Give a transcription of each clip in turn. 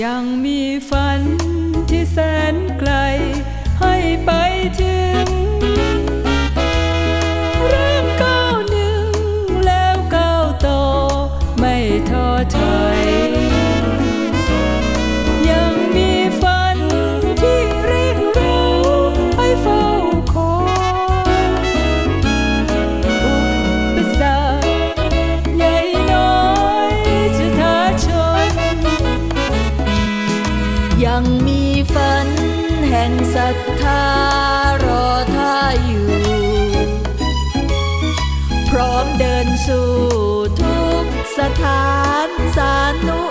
ยังมีฝันที่แสนไกลให้ไปถึง ยังมีฝันแห่งศรัทธารอท่าอยู่ พร้อมเดินสู่ทุกสถานสานุ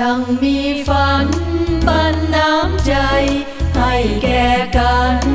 ยังมีฝันปันน้ำใจให้แก่กัน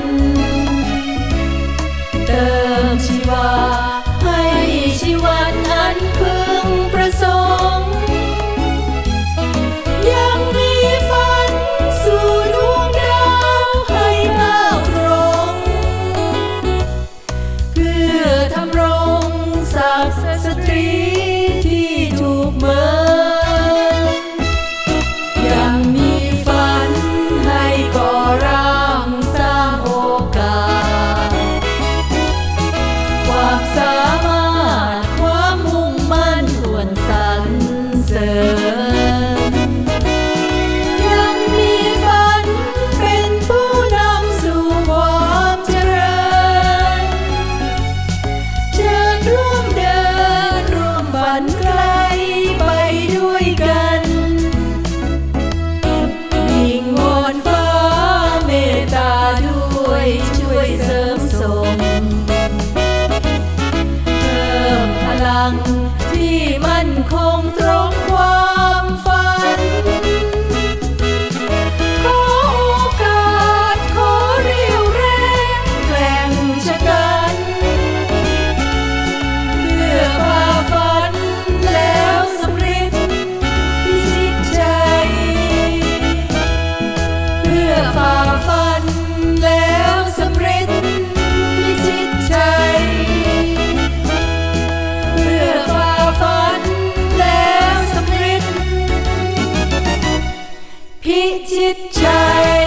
khi chiếc trái